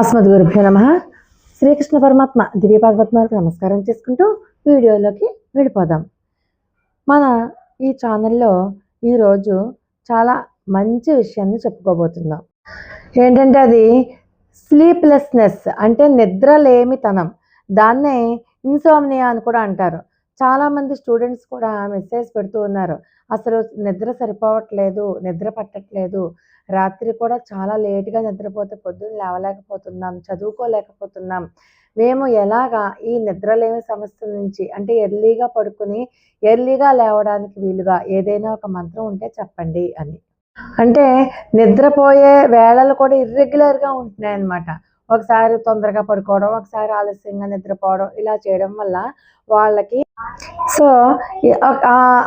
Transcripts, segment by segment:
అస్మద్ గురుభ్యో నమ. శ్రీకృష్ణ పరమాత్మ దివ్య పద్మాలకు నమస్కారం చేసుకుంటూ వీడియోలోకి వెళ్ళిపోదాం. మన ఈ ఛానల్లో ఈరోజు చాలా మంచి విషయాన్ని చెప్పుకోబోతున్నాం. ఏంటంటే అది స్లీప్లెస్నెస్ అంటే నిద్రలేమితనం. దాన్నే ఇన్సోమ్నియా అని కూడా అంటారు. చాలామంది స్టూడెంట్స్ కూడా మెసేజ్ పెడుతూ ఉన్నారు. అసలు నిద్ర సరిపోవట్లేదు నిద్ర పట్టట్లేదు. రాత్రి కూడా చాలా లేట్గా నిద్రపోతే పొద్దున్న లేవలేకపోతున్నాం చదువుకోలేకపోతున్నాం. మేము ఎలాగా ఈ నిద్రలేమి సమస్య నుంచి అంటే ఎర్లీగా పడుకుని ఎర్లీగా లేవడానికి వీలుగా ఏదైనా ఒక మంత్రం ఉంటే చెప్పండి అని. అంటే నిద్రపోయే వేళలు కూడా ఇర్రెగ్యులర్గా ఉంటున్నాయి అన్నమాట ఒకసారి తొందరగా పడుకోవడం ఒకసారి ఆలస్యంగా నిద్రపోవడం ఇలా చేయడం వల్ల వాళ్ళకి సో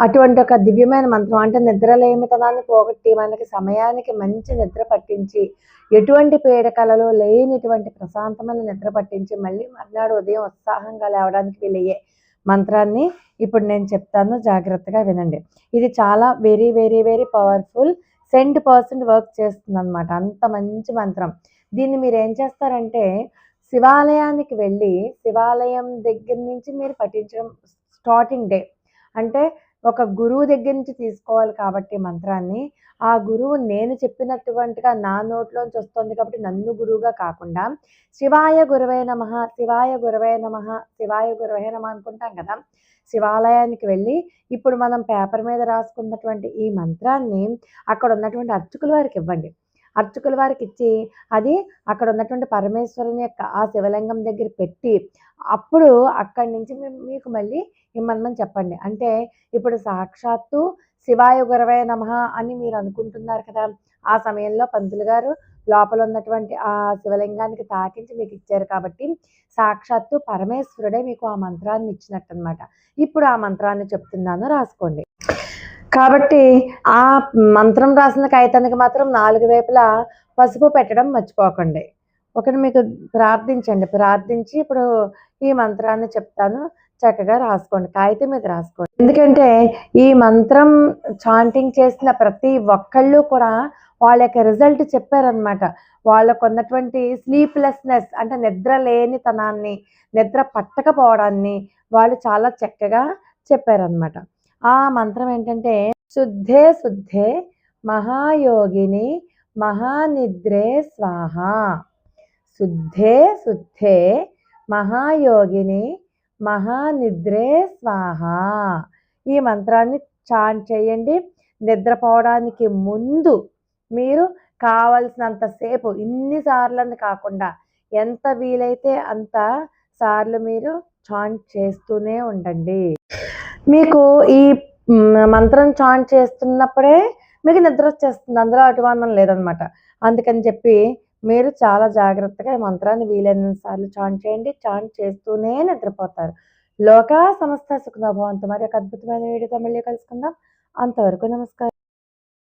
అటువంటి ఒక దివ్యమైన మంత్రం అంటే నిద్రలేమితనాన్ని పోగొట్టి మనకి సమయానికి మంచి నిద్ర పట్టించి ఎటువంటి పీడకలలో లేనిటువంటి ప్రశాంతమైన నిద్ర పట్టించి మళ్ళీ మర్నాడు ఉదయం ఉత్సాహంగా లేవడానికి వీలయ్యే మంత్రాన్ని ఇప్పుడు నేను చెప్తాను. జాగ్రత్తగా వినండి. ఇది చాలా very very very powerful cent percent work చేస్తుంది అనమాట అంత మంచి మంత్రం. దీన్ని మీరు ఏం చేస్తారంటే శివాలయానికి వెళ్ళి శివాలయం దగ్గర నుంచి మీరు పఠించడం స్టార్టింగ్ డే అంటే ఒక గురువు దగ్గర నుంచి తీసుకోవాలి కాబట్టి మంత్రాన్ని. ఆ గురువు నేను చెప్పినటువంటిగా నా నోట్లోంచి వస్తుంది కాబట్టి నన్ను గురువుగా కాకుండా శివాయ గురవే నమ శివాయ గురవే నమ శివాయ గురవే నమ అనుకుంటాం కదా. శివాలయానికి వెళ్ళి ఇప్పుడు మనం పేపర్ మీద రాసుకున్నటువంటి ఈ మంత్రాన్ని అక్కడ ఉన్నటువంటి అర్చకుల వారికి ఇవ్వండి. అర్చకుల వారికి ఇచ్చి అది అక్కడ ఉన్నటువంటి పరమేశ్వరుని యొక్క ఆ శివలింగం దగ్గర పెట్టి అప్పుడు అక్కడి నుంచి మేము మీకు మళ్ళీ ఇమ్మనమని చెప్పండి. అంటే ఇప్పుడు సాక్షాత్తు శివాయ గురవే నమ అని మీరు అనుకుంటున్నారు కదా ఆ సమయంలో పంతులు గారు లోపల ఉన్నటువంటి ఆ శివలింగానికి తాకించి మీకు ఇచ్చారు కాబట్టి సాక్షాత్తు పరమేశ్వరుడే మీకు ఆ మంత్రాన్ని ఇచ్చినట్టు అనమాట ఇప్పుడు ఆ మంత్రాన్ని చెప్తున్నాను రాసుకోండి. కాబట్టి ఆ మంత్రం రాసిన కాగితానికి మాత్రం నాలుగు వైపులా పసుపు పెట్టడం మర్చిపోకండి. ఒకటి మీకు ప్రార్థించండి. ప్రార్థించి ఇప్పుడు ఈ మంత్రాన్ని చెప్తాను. చక్కగా రాసుకోండి. కాగితం మీద రాసుకోండి. ఎందుకంటే ఈ మంత్రం చాంటింగ్ చేసిన ప్రతి ఒక్కళ్ళు కూడా వాళ్ళ యొక్క రిజల్ట్ చెప్పారనమాట వాళ్ళకు ఉన్నటువంటి స్లీప్లెస్నెస్ అంటే నిద్ర లేనితనాన్ని నిద్ర పట్టకపోవడాన్ని వాళ్ళు చాలా చక్కగా చెప్పారనమాట ఆ మంత్రం ఏంటంటే శుద్ధే శుద్ధే మహాయోగిని మహానిద్రే స్వాహ. శుద్ధే శుద్ధే మహాయోగిని మహానిద్రే స్వాహ. ఈ మంత్రాన్ని చాంట్ చేయండి. నిద్రపోవడానికి ముందు మీరు కావలసినంతసేపు ఇన్నిసార్లు అని కాకుండా ఎంత వీలైతే అంత సార్లు మీరు చాంట్ చేస్తూనే ఉండండి. మీకు ఈ మంత్రం చాంట్ చేస్తున్నప్పుడే మీకు నిద్ర వచ్చేస్తుంది. అందులో అటువానం లేదనమాట. అందుకని చెప్పి మీరు చాలా జాగ్రత్తగా ఈ మంత్రాన్ని వీలైన సార్లు చాంట్ చేయండి. చాంట్ చేస్తూనే నిద్రపోతారు. లోక సమస్త సుఖనభవంతు మరి ఒక అద్భుతమైన వీడియోతో మళ్ళీ కలుసుకుందాం. అంతవరకు నమస్కారం.